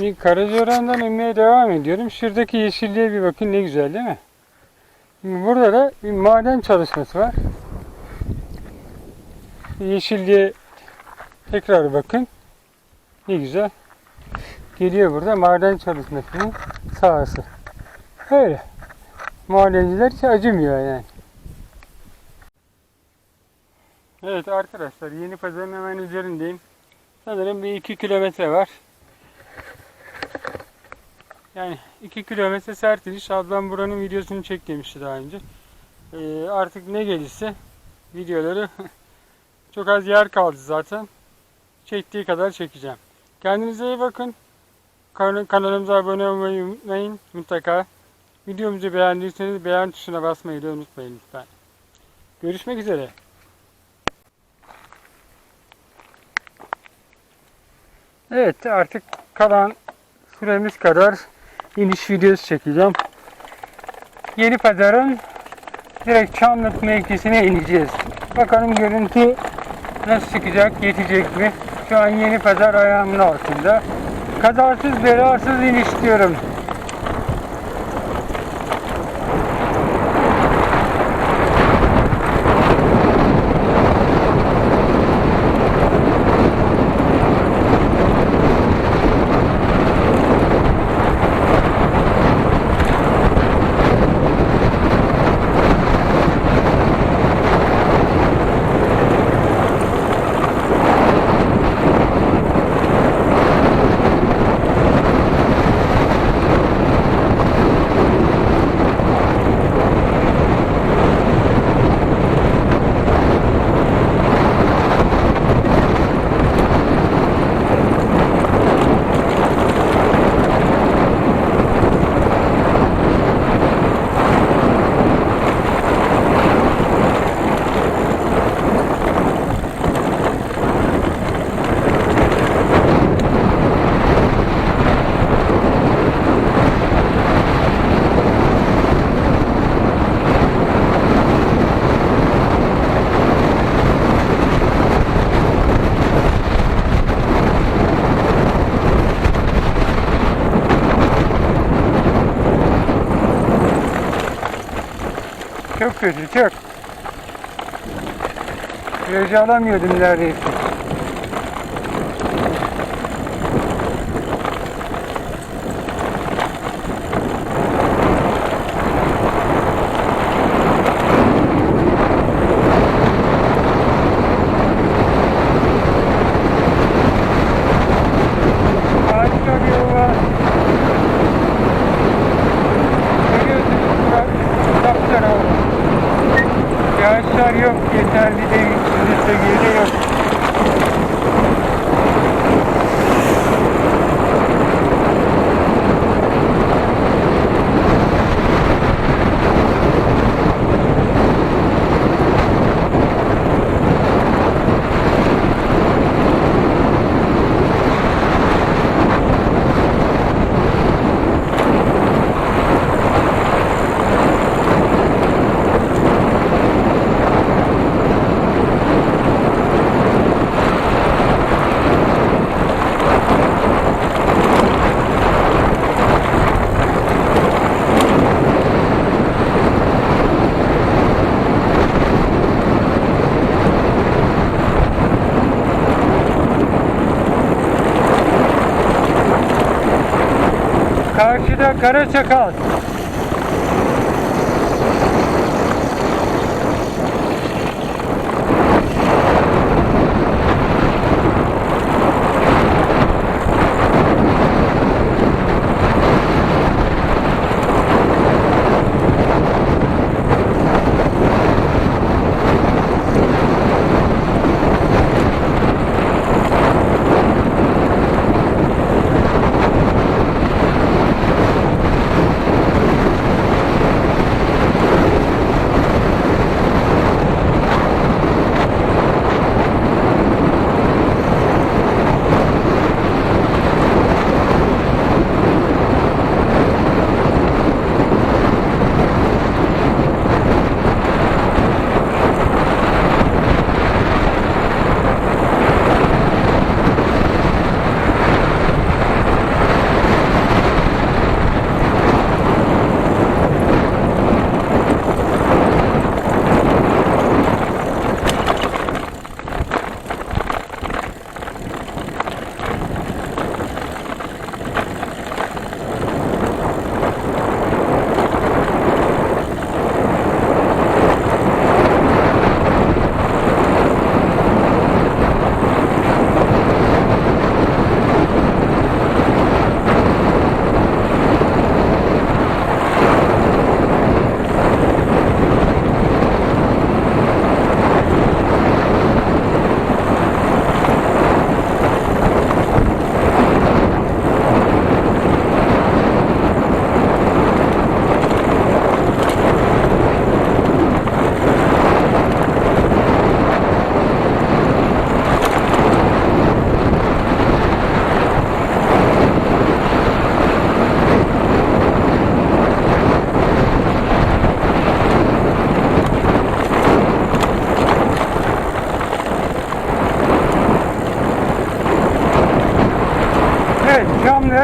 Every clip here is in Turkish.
Şimdi Karacaören'den inmeye devam ediyorum. Şuradaki yeşilliğe bir bakın ne güzel değil mi? Şimdi burada da bir maden çalışması var. Yeşilliğe tekrar bakın. Ne güzel. Geliyor burada maden çalışmasının sahası. Öyle. Madenciler hiç acımıyor yani. Evet arkadaşlar yeni pazarın hemen üzerindeyim. Sanırım bir iki kilometre var. Yani 2 kilometre sert iniş. Ablam buranın videosunu çek demişti daha önce. Ee, artık ne gelirse videoları çok az yer kaldı zaten. Çektiği kadar çekeceğim. Kendinize iyi bakın. Kan- Kanalımıza abone olmayı unutmayın mutlaka. Videomuzu beğendiyseniz beğen tuşuna basmayı da unutmayın lütfen. Görüşmek üzere. Evet artık kalan süremiz kadar iniş videosu çekeceğim. Yeni pazarın direkt Çamlık mevkisine ineceğiz. Bakalım görüntü nasıl çıkacak, yetecek mi? Şu an yeni pazar ayağımın altında. Kazasız belasız iniş diyorum. Çok kötü, çok. Virajı alamıyordum neredeyse. Harika bir yol var. Görüyorsunuz bura sapsarı oldu. Yağışlar yok, yeterli değil. Şimdi seviyede yok. Karşıda kara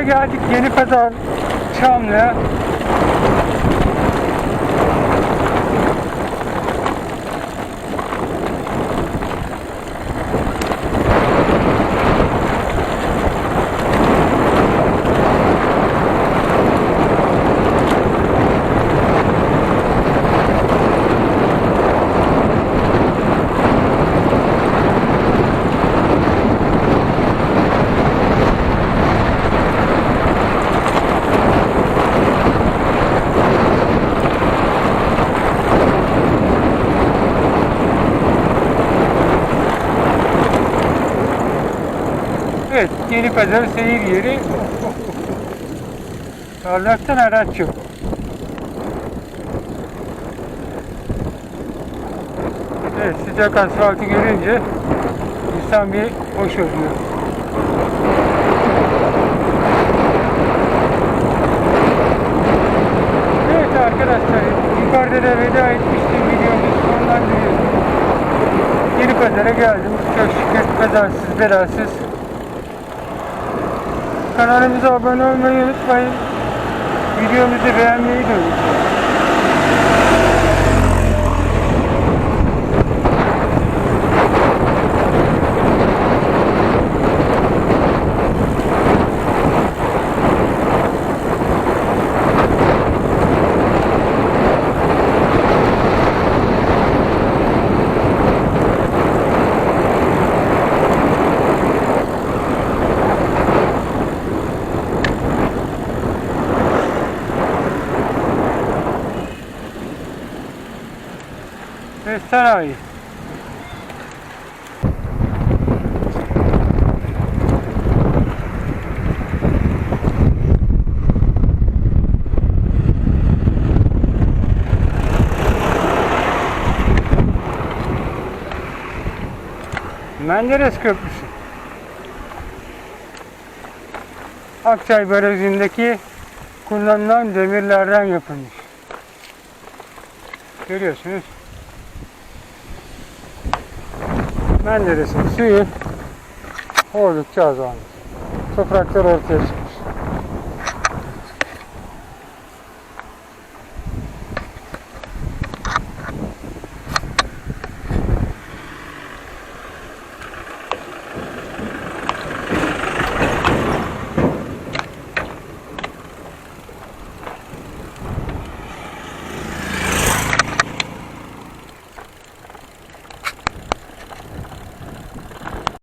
geldik. Yeni Pazar Çamlı'ya. Pazar seyir yeri. Allah'tan araç yok. Evet, sıcak asfaltı görünce insan bir hoş oluyor. Evet arkadaşlar, yukarıda da veda etmiştim videomu sonlandırıyorum. Yeni pazara geldim. Çok şükür kazasız belasız. Kanalımıza abone olmayı unutmayın. Videomuzu beğenmeyi de unutmayın. Ve sanayi. Menderes Köprüsü. Akçay Barajı'ndaki kullanılan demirlerden yapılmış. Görüyorsunuz. Menderes'in suyu oldukça azalmış. Topraklar ortaya çıkmış.